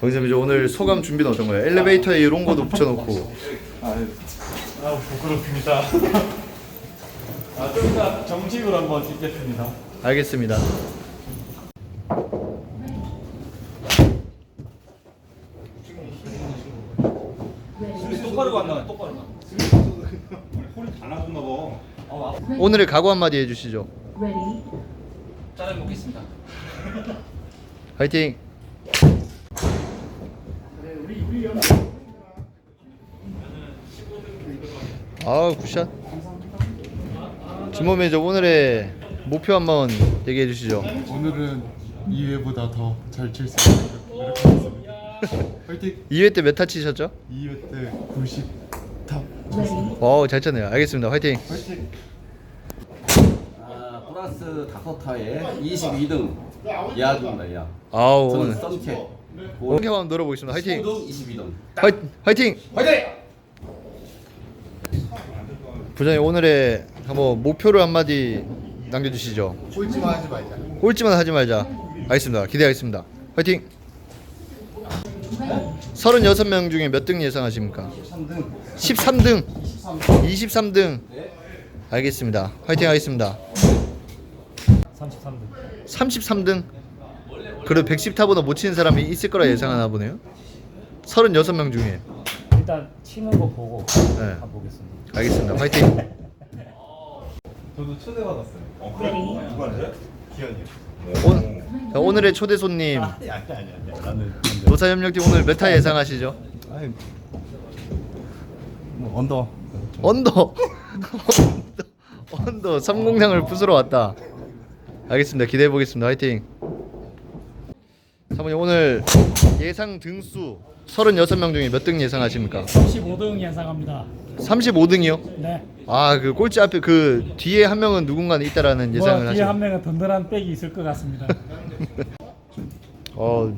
거기서 이제 오늘 소감 준비는 어떤 거예요? 엘리베이터에 이런 거도 붙여놓고 아 부끄럽습니다. 아, 좀 이따 정식으로 한번 찍겠습니다. 알겠습니다. 똑바로 간다, 똑바로 가. 오늘의 각오 한마디 해주시죠. Ready, 짜장 먹겠습니다. 화이팅! 아 굿샷. 김모 매니저 오늘의 목표 한번 얘기해 주시죠. 오늘은 2회보다 더 잘 칠 수 있도록 노력하겠습니다. 화이팅! 2회 때 몇 타 치셨죠? 2회 때 90탑 ready, 어잘 쳤네요. 알겠습니다. 화이팅. 화이팅! 아, 플러스 다섯 타에 22등 이하입니다 이하. 아우 저는 오늘 썬캐. 오늘 한번 놀아보겠습니다. 화이팅. 5등 22등. 화이, 화이팅. 화이팅! 부장님 오늘의 한번 목표를 한마디 남겨주시죠. 꼴찌만 하지 말자. 꼴찌만 하지 말자. 알겠습니다. 기대하겠습니다. 화이팅. 36명 중에 몇 등 예상하십니까? 13등. 23등. 알겠습니다. 화이팅 하겠습니다. 33등. 33등. 그래도 110 타보다 못 치는 사람이 있을 거라 예상하나 보네요. 36명 중에. 일단 치는 거 보고 네. 가보겠습니다. 알겠습니다. 화이팅. 저도 초대받았어요. ready, 오늘, 자, 오늘의 초대 손님 아니 아니 아니 아니. 나는 노사협력팀 오늘 몇타 예상하시죠? 아니 뭐 언더 언더 언더 언더 3공장을 부수러 왔다 알겠습니다 기대해 보겠습니다 화이팅 사모님 오늘 예상 등수 36명 중에 몇 등 예상하십니까? 15등 예상합니다. 35등이요? 네. 아 그 꼴찌 앞에 그 뒤에 한 명은 누군가는 있다라는 예상을 뭐 뒤에 한 하시고 명은 든든한 백이 있을 것 같습니다. 어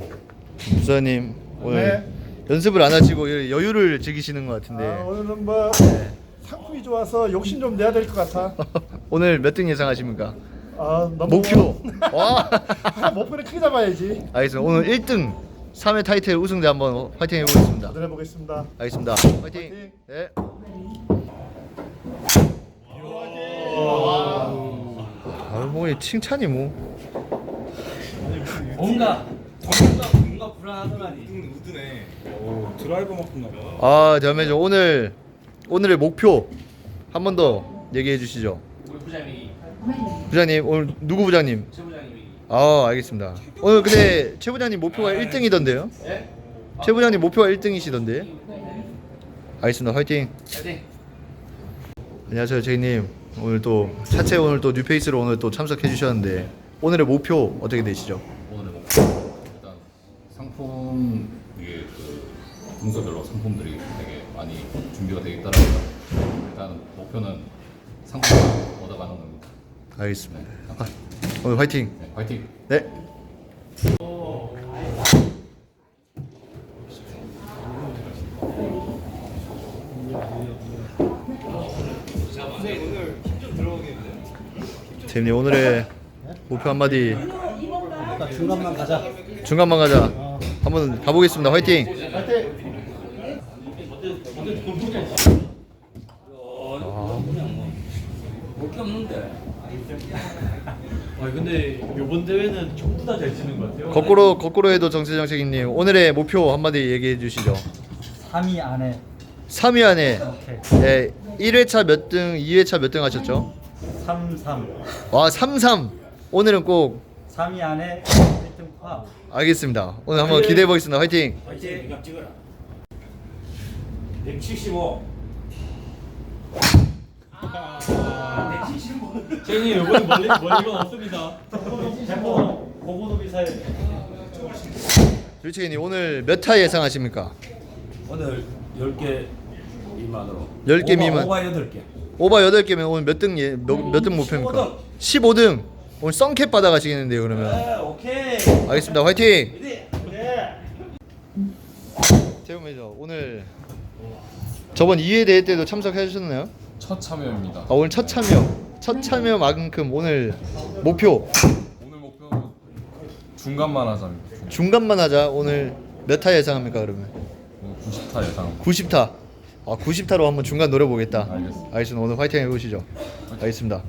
부사님 오늘 연습을 안 하시고 여유를 즐기시는 것 같은데 아, 오늘은 뭐 상품이 좋아서 욕심 좀 내야 될 것 같아. 오늘 몇 등 예상하십니까? 아, 너무 목표 와 아, 목표를 크게 잡아야지. 알겠습니다. 오늘 1등 3회 타이틀 우승자 한번 파이팅 해보겠습니다. 도전해 보겠습니다. 알겠습니다. 파이팅. 파이팅. 네. 아, 뭐 칭찬이 뭐. 뭔가 뭔가 뭔가 불안하더라니. 드라이버만큼 나가. 아, 저 오늘 오늘의 목표 한 번 더 얘기해 주시죠. ready, 부장님 오늘 누구 부장님? 최 부장님이 아, 알겠습니다. 오늘 근데 최 부장님 목표가 1등이던데요? 예? 최 부장님 목표가 1등이시던데. 알겠습니다. 화이팅. 화이팅! 안녕하세요, 제이님. 오늘 또 차체 오늘 또 뉴페이스로 오늘 또 참석해 주셨는데 오늘의 목표 어떻게 되시죠? 오늘의 목표 일단 상품 이게 그 분서별로 상품들이 되게 많이 준비가 되어 있다는 일단 목표는 상품. 알겠습니다. 아, 오늘 화이팅. 네, 화이팅! 네. 재민이 오늘의 목표 한마디 중간만 가자. 중간만 가자 한번 가보겠습니다 화이팅 볼게 없는데. 아 근데 이번 대회는 전부 다 잘 치는 것 같아요. 거꾸로 거꾸로 해도 정세정 책임님 오늘의 목표 한마디 얘기해 주시죠 3위 안에 3위 안에 오케이. 예, 1회차 몇 등, 2회차 몇 등 하셨죠? 3 3. 와, 33. 오늘은 꼭 3위 안에 1등 파. 알겠습니다. 오늘 한번 기대해 보겠습니다. 화이팅. 화이팅! 이거 찍어라. 175. 제니 이번에 멀리 멀리 건 없습니다. tempo 고고도 비사에 유채인이 오늘 몇 타 예상하십니까? 오늘 10개 미만으로. 10개 미만. 오바 8개. 오버 8개면 오늘 몇 등 예, 몇, 몇등 목표입니까? 15등. 오늘 썬캡 받아가시겠는데요, 그러면. 네, 오케이. 알겠습니다. 화이팅. 네. 태우 매니저 오늘 저번 2회 대회 때도 참석해 주셨나요? 첫 참여입니다. 아, 오늘 첫 참여. 첫 참여만큼 오늘 목표 오늘 목표는 중간만 하자입니다. 중간. 중간만 하자. 오늘 몇 타 예상합니까 그러면? 90타 예상. 90타. 아 90타로 한번 중간 노려보겠다. 알겠습니다. 알겠습니다. 오늘 화이팅 해보시죠. 알겠습니다.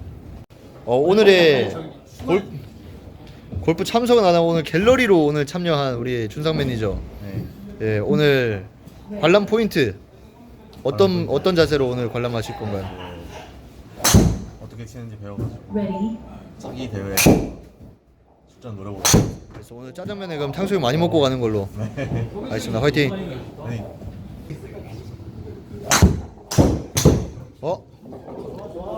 어, 오늘의 골, 골프 참석은 안 하고 오늘 갤러리로 오늘 참여한 우리 준상 매니저. 예, 오늘 관람 포인트 어떤 어떤 자세로 오늘 관람하실 건가요? 어떻게 치는지 배워가지고 Ready. 자기 대회 출전 노려보고 그래서 오늘 짜장면에 그럼 탕수육 많이 먹고 가는 걸로. 알겠습니다. 화이팅. 네. 어?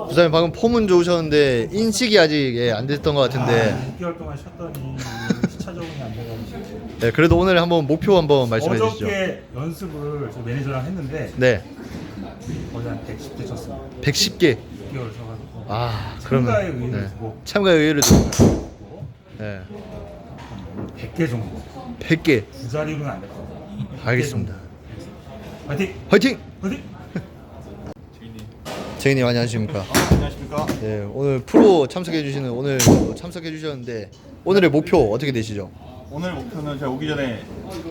부장님 방금 폼은 좋으셨는데 인식이 아직 예, 안 됐던 것 같은데. 6개월 동안 쉬었더니 네, 그래도 오늘 한번 목표 한번 말씀해 주시죠. 어저께 연습을 저 매니저랑 했는데 네, 거의 한 110대 쳤습니다 110개. 6개월 쉬어가지고 아, 참가의 그러면 의의를 네. 두고. 참가의 의의를 두고. 네, 100개 정도 100개. 두 자리로는 안 될 것 같아요 알겠습니다. 파이팅! 화이팅! 파이팅! 재인님 안녕하십니까? 안녕하십니까 네, 오늘 프로 참석해 주시는 오늘 참석해 주셨는데 오늘의 목표 어떻게 되시죠? 오늘 목표는 제가 오기 전에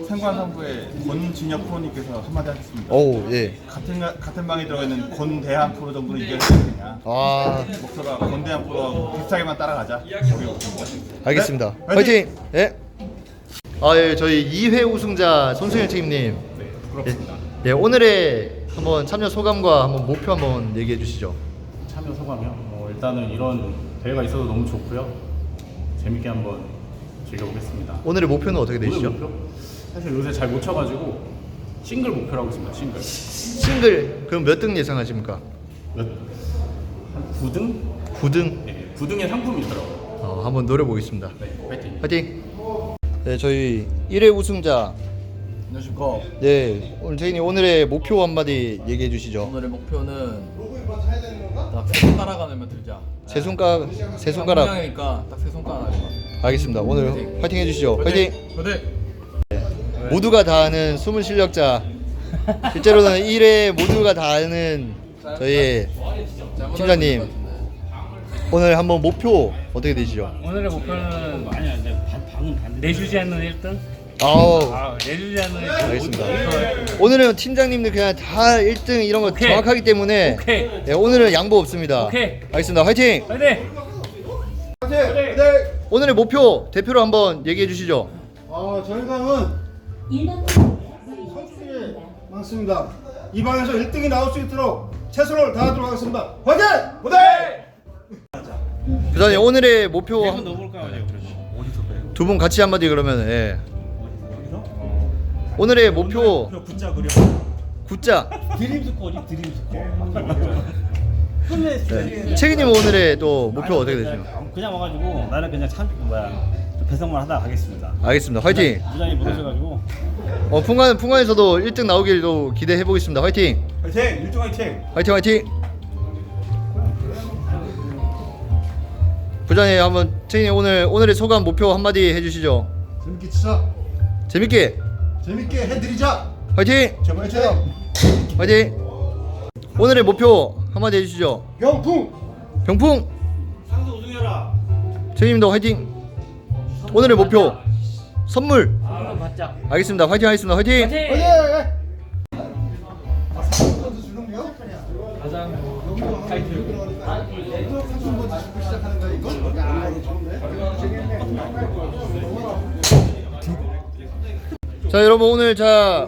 상관 상부의 권진혁 프로님께서 한마디 하셨습니다 오, 예. 같은 가- 같은 방에 들어가 있는 권대한 프로 정도는 이겨야 되느냐 아, 목표가 권대한 프로하고 비슷하게만 따라가자 목표입니다 알겠습니다. 네, 화이팅! 예. 아, 예, 저희 2회 우승자 손승일 책임님. 부럽습니다. 예, 오늘의 한번 참여 소감과 한번 목표 한번 얘기해 주시죠. 참여 소감이요? 어, 일단은 이런 대회가 있어서 너무 좋고요. 재밌게 한번 즐겨보겠습니다. 오늘의 목표는 어떻게 오늘 되시죠? 목표? 사실 요새 잘 못 쳐가지고 싱글 목표라고 있습니다. 싱글. 싱글 그럼 몇 등 예상하십니까? 몇? 한 9등? 9등. 네, 9등의 상품이 있더라고요. 어, 한번 노려 보겠습니다. 네, 파이팅. 화이팅. 네, 저희 1회 우승자. 안녕하십니까. 네, 오늘 제인이 오늘의 목표 한마디 얘기해 주시죠. 오늘의 목표는 딱세 손가락 안에만 들자. 세 손가락 세 손가락. 이니까 딱 세 손가락 안에만. 알겠습니다. 오늘 화이팅 해 주시죠. 화이팅. 네. 모두가 다 아는 숨은 실력자. 실제로는 1회 모두가 다 아는 저희 팀장님. 오늘 한번 목표 어떻게 되시죠? 오늘의 목표는 아니 아니. 내주지 않는 1등? 아우 아 내주지 않는 1등. 알겠습니다. 오늘은 팀장님들 그냥 다 1등 이런 거 오케이. 정확하기 때문에 오케이. 예, 오늘은 양보 없습니다. 오케이. 알겠습니다. 화이팅! 파이팅! 오늘의 목표 대표로 한번 얘기해 주시죠. 아 저희가는 1번 선수들이 많습니다 이 방에서 1등이 나올 수 있도록 최선을 다하도록 하겠습니다 화이팅! 화이팅! 부장님 오늘의 목표 한번 넣어볼까요? 네, 그렇죠. 두분 같이 한마디 그러면 예. 오늘의 목표 붙자 그려 굿자 드림 스코어지 드림 스코어. 네. 책임님 오늘의 또 목표 어떻게 되시나요? 그냥 와가지고 나는 그냥 참 뭐야 좀 배송만 하다 가겠습니다. 알겠습니다. 화이팅! 부장이 못 오셔가지고 어, 풍간, 풍간에서도 1등 나오길도 기대해 보겠습니다. 화이팅! 화이팅! 일등 화이팅! 화이팅 화이팅! 부장님 한번 책임님 오늘 오늘의 소감 목표 한마디 해주시죠. 재밌게 치자 재밌게 재밌게 해드리자 화이팅! 제발처럼 화이팅! 오늘의 목표 한마디 해주시죠. 병풍! 병풍! 상수 우승해라. 책임님도 화이팅! 오늘의 목표 선물 한번 받자. 알겠습니다. 화이팅 하겠습니다. 화이팅! 파이팅! 자 여러분 오늘 자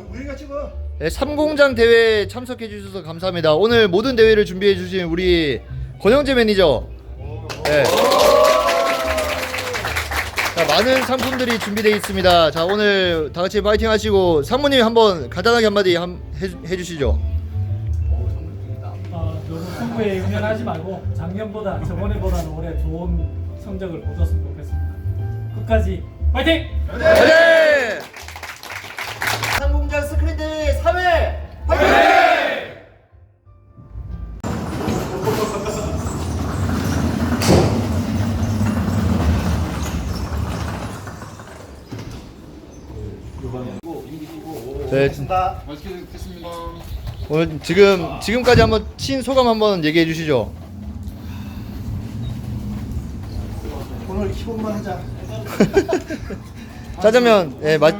네, 삼공장 대회 참석해 주셔서 감사합니다. 오늘 모든 대회를 준비해 주신 우리 권영재 매니저. 네. 자, 많은 상품들이 준비되어 있습니다. 자, 오늘 다 같이 파이팅 하시고 상무님 한번 간단하게 한마디 한, 해, 해 주시죠. 어, 너무 승부에 응연하지 말고 작년보다 저번에보다는 올해 좋은 성적을 거뒀으면 좋겠습니다. 끝까지 파이팅! 네! 맛있게 먹겠습니다. 오늘 지금 지금까지 한번 친 소감 한번 얘기해 주시죠. 오늘 기본만 하자 짜장면 예, 맛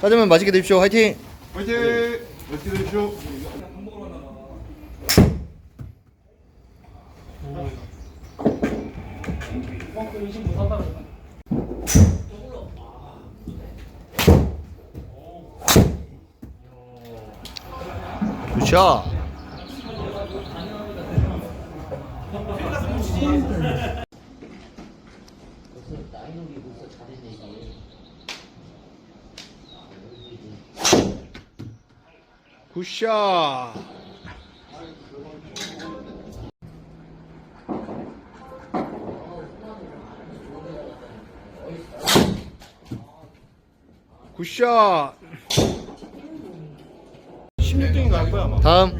짜장면 맛있게 드십시오. 화이팅. 화이팅! 맛있게 드십시오. 굿샷. 굿샷. 굿샷. 16등이 갈 거야 아마. 다음.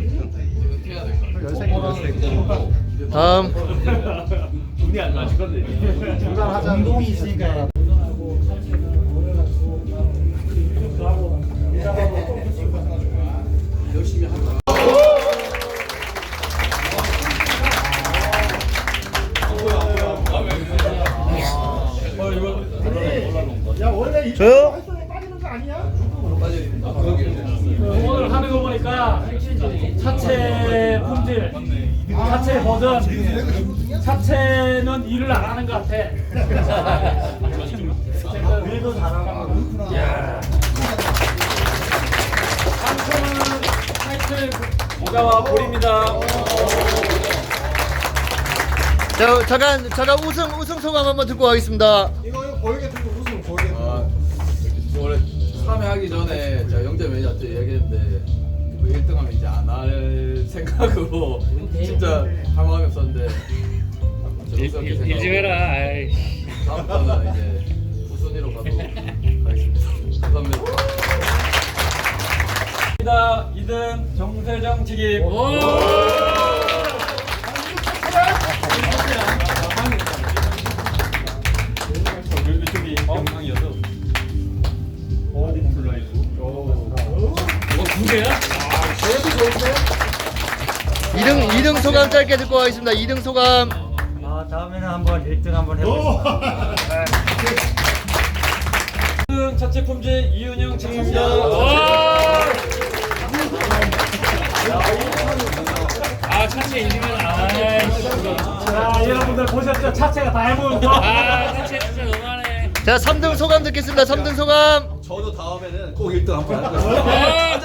다음. 운동이 있으니까. 모자와 볼입니다. 자, 잠깐 잠깐 우승 우승 소감 한번 듣고 가겠습니다. 이거 이거 보이게 들고 웃으면 보이게. 아, 원래 참여하기 전에 제가 영재 매니저한테 얘기했는데 그 1등하면 이제 안 할 생각으로 진짜 할 마음이 없었는데 일찍해라 다음부터는 이제 우순위로 가도록 하겠습니다 감사합니다 2등 정세정 책임. 이쪽이 영상이어서. 이등이등 소감 짧게 듣고 가겠습니다. 이등 소감. 아 다음에는 한번 1등 한번 해보겠습니다. 2등 차체 품질 이윤영 책임입니다. 아 차체 1등은 아 여러분들 보셨죠? 차체가 다 해보는 거. 아 차체 진짜 너무하네. 자, 3등 소감 듣겠습니다. 3등 소감. 저도 다음에는 꼭 1등 한번 할 거예요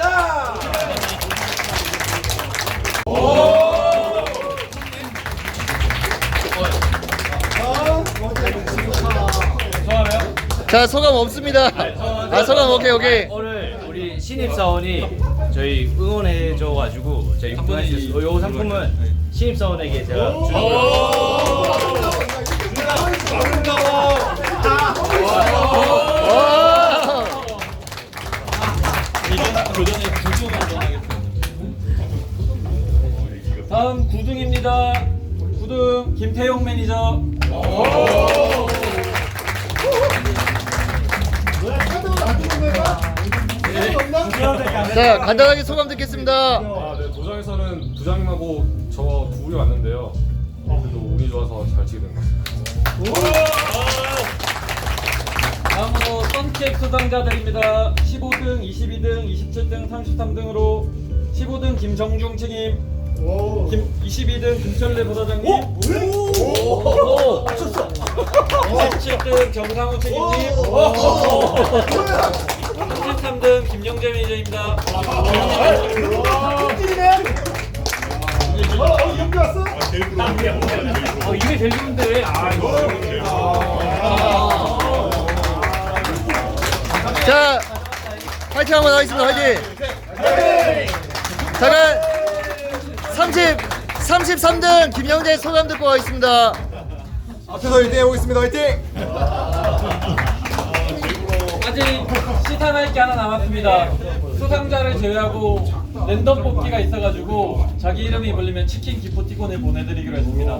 자, 소감 없습니다. 아, 소감 오케이 오케이. 오늘 우리 신입 사원이 저희 응원해줘가지고 저희 1등 할수 있어요. 요 상품은 신입 사원에게 제가 주는 거예요. 선캡 수상자들입니다. 15등, 22등, 27등, 33등으로 15등 김정중 책임, 김, 22등 김철래 부사장님, 오, 맞췄어. 27등 정상우 책임님, 33등 김영재 매니저입니다. 어? 어, 이게 제일 좋은데. 아, 자, 파이팅 한번 하겠습니다. 화이팅. 잠깐 30 33등 김영재 소감 듣고 가겠습니다. 앞에서 1등 해보겠습니다 화이팅! 아직 시탄할 게 하나 남았습니다. 수상자를 제외하고 랜덤 뽑기가 있어가지고 자기 이름이 걸리면 치킨 기프티콘을 보내드리기로 했습니다.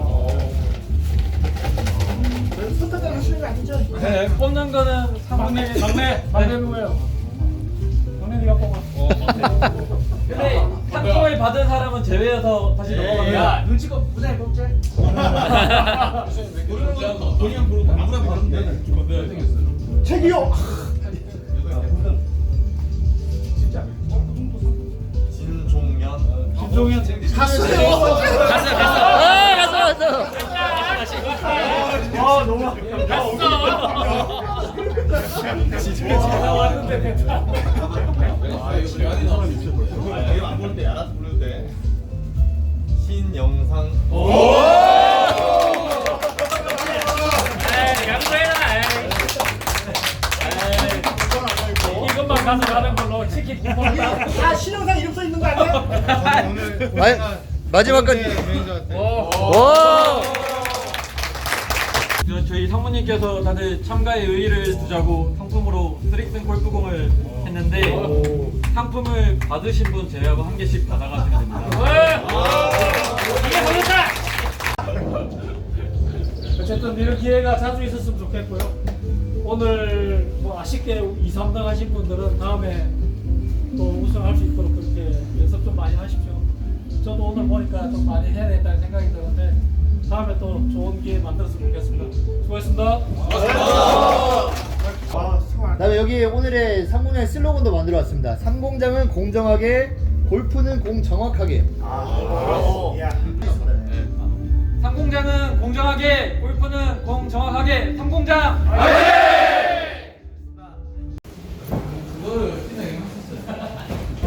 선택을 하시는 거 아니죠? 네, 네 뽑는 거는 막내, 막내, 막내 누구예요? 막내 네가 뽑아. 어, 근데 상품을 받은 사람은 제외해서 다시 넘어갑니다. 눈치껏 무사히 뽑지. 모르는 건 본인은 모르고 아무나 네. 받으면 돼. 네. 책이요. 진종현. 진종현. 갔어요. 갔어요. 아, 갔어요. 갔어. 아 이거 제안이 나오네. 신영상 에이, 양보해라. 에이. 에이. 이것만 가져가는 걸로 치킨 아 신영상 이름 써 있는 거 아니야? 마, 마지막까지. 저- 저희 상무님께서 다들 참가의 의의를 두자고 상품으로 스릭슨 골프공을 했는데 상품을 받으신 분 제외하고 한 개씩 받아가시면 됩니다. 이게 걸렸다! 어쨌든 이런 기회가 자주 있었으면 좋겠고요. 오늘 뭐 아쉽게 2, 3등 하신 분들은 다음에 또 우승할 수 있도록 그렇게 연습 좀 많이 하십시오. 저도 오늘 보니까 좀 많이 해야 되겠다는 생각이 드는데 다음에 또 좋은 기회 만들었으면 좋겠습니다. 수고했습니다. 그다음에 여기 오늘의 상공장의 슬로건도 만들어 왔습니다. 상공장은 공정하게, 골프는 공 정확하게. 상공장은 공정하게, 골프는 공 정확하게, 상공장!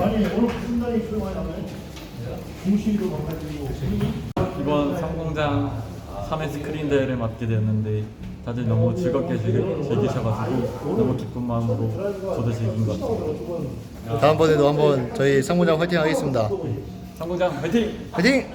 아니 오늘 분단이 조용하잖아요 중심으로 가가지고 이번 상공장 3회 스크린 대회를 맡게 되었는데 다들 너무 즐겁게 즐기- 즐기셔가지고 너무 기쁜 마음으로 저도 즐긴 것 같습니다. 다음번에도 한번 저희 상공장 화이팅 하겠습니다. 상공장 화이팅! 화이팅!